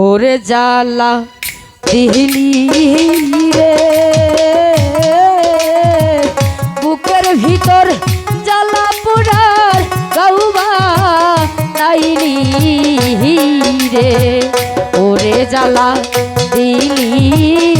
ওরে জালা দিহলি রে। বুকের ভিতর জালা পুরার গৌবা তাইলি রে। ওরে জালা দিলি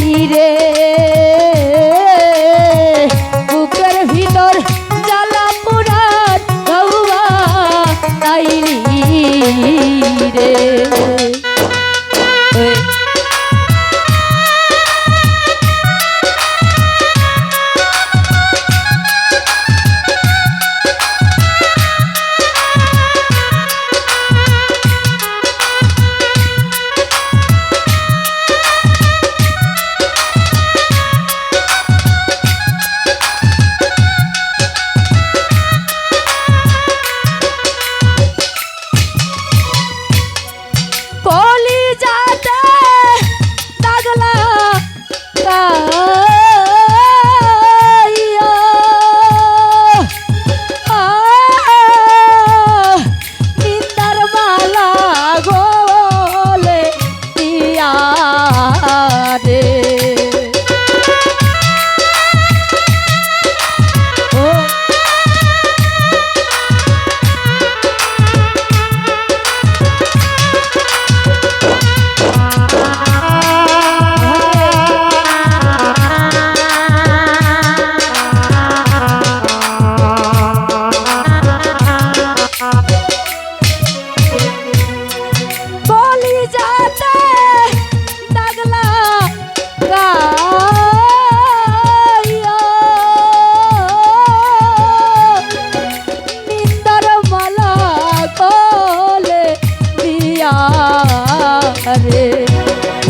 রে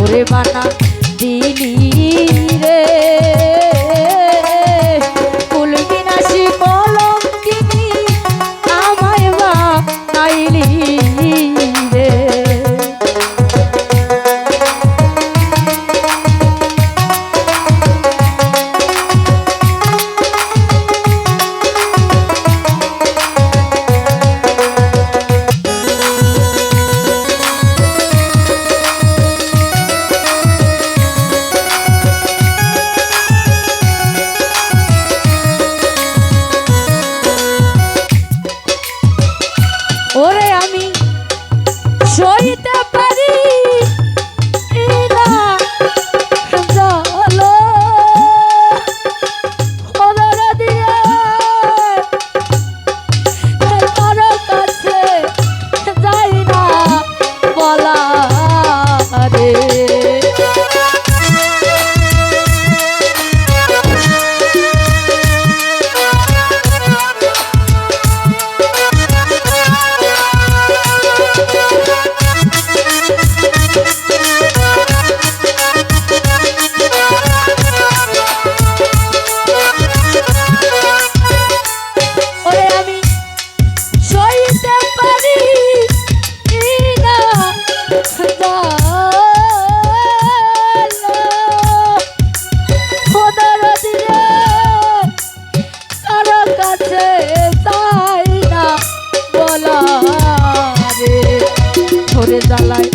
ওরে বানা। ওরে আমি সইতে Torres like.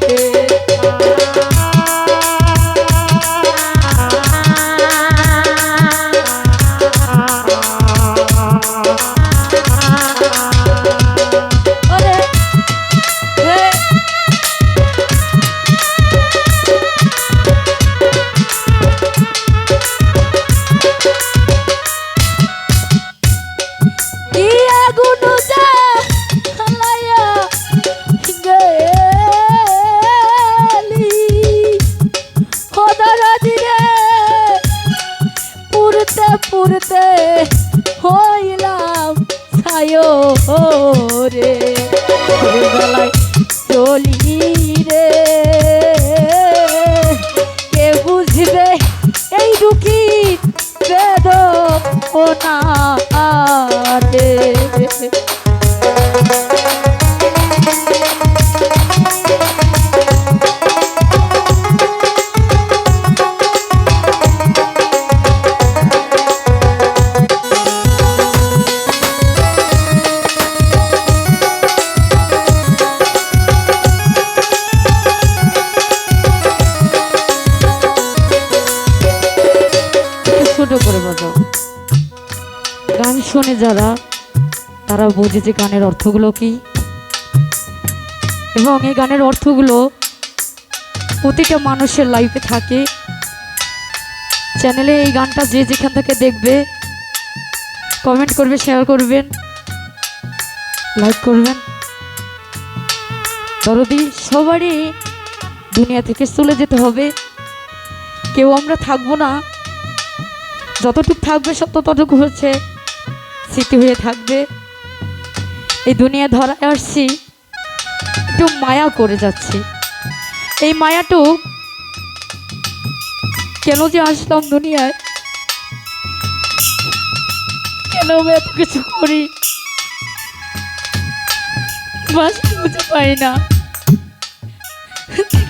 কে রে। বেলায় চলি বাজাও গান শোনে যারা, তারা বোঝে যে গানের অর্থগুলো কি। এবং এই গানের অর্থগুলো প্রতিটা মানুষের লাইফে থাকে। চ্যানেলে এই গানটা যে যেখান থেকে দেখবে কমেন্ট করবে শেয়ার করবেন লাইক করবেন। দরদি, সবারই দুনিয়া থেকে চলে যেতে হবে। কেউ আমরা থাকব না। যতটুকু থাকবে সত্য ততটুকু হচ্ছে স্মৃতি হয়ে থাকবে। এই দুনিয়া ধরায় আসছি, একটু মায়া করে যাচ্ছি। এই মায়াটুক কেন যে আসলাম দুনিয়ায়? কেন এত কিছু করি? বাস বুঝে পাই না।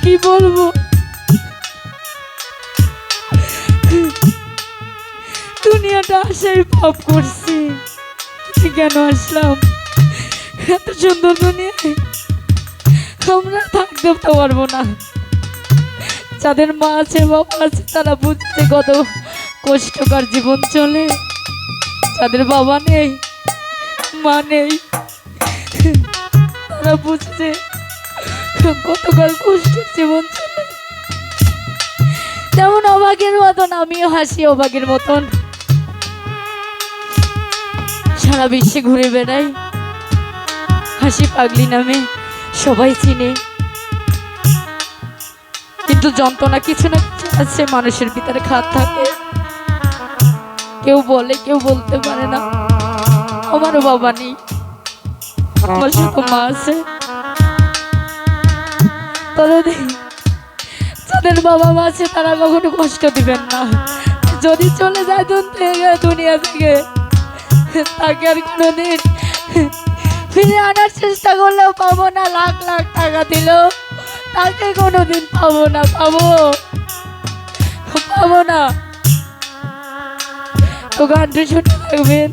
কি বলব? দুনিয়াটা আসাই পাপ করছি। কেন আসলাম? এত সুন্দর দুনিয়ায়। আমরা থাকতে তো পারব না। যাদের মা আছে, বাবা আছে, তারা বুঝতে কত কষ্টকর জীবন চলে। যাদের বাবা নেই, মা নেই, তারা বুঝছে কতকাল কষ্টের জীবন চলে। যেমন অবাকের মতন, আমিও হাসি অবাকের মতন। সারা বিশ্বে ঘুরে বেড়াই হাসি পাগলি নামে সবাই চিনে। কিন্তু যন্ত্রণা কিছু না কিছু আছে, মানুষের ভিতরে খাত থাকে। কেউ বলে, কেউ বলতে পারে না। আমারও বাবা নেই, আমার শুধু মা আছে। তাদের বাবা মা আছে, তারা কখনো কষ্ট দিবেন না। যদি চলে যায় দুনিয়া থেকে তাকে আর কোনোদিন ফিরে আনার চেষ্টা করলেও পাবো না, লাখ লাখ টাকা দিল তাকে কোনোদিন পাবো না, পাবো। পাবো না। তো গানটা শুনে থাকবেন।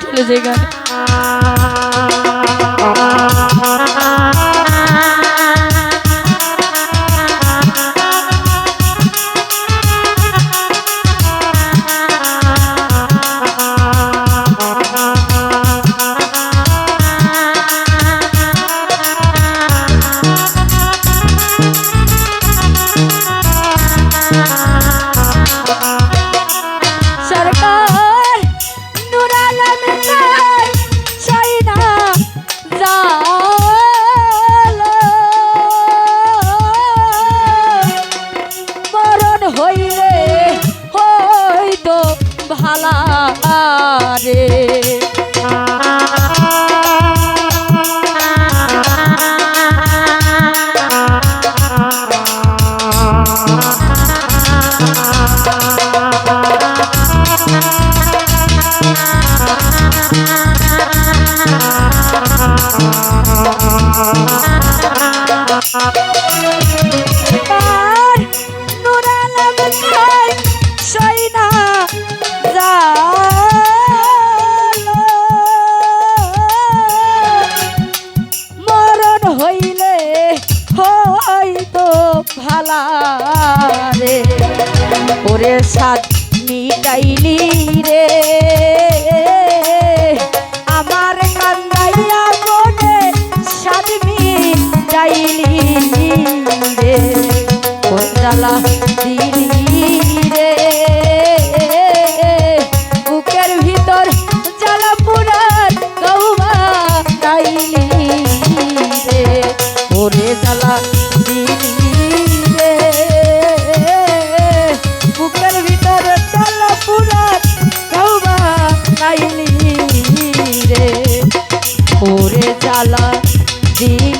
চলে যে গানে। ভালা রে। রে ওরে সাত ওরে জ্বালা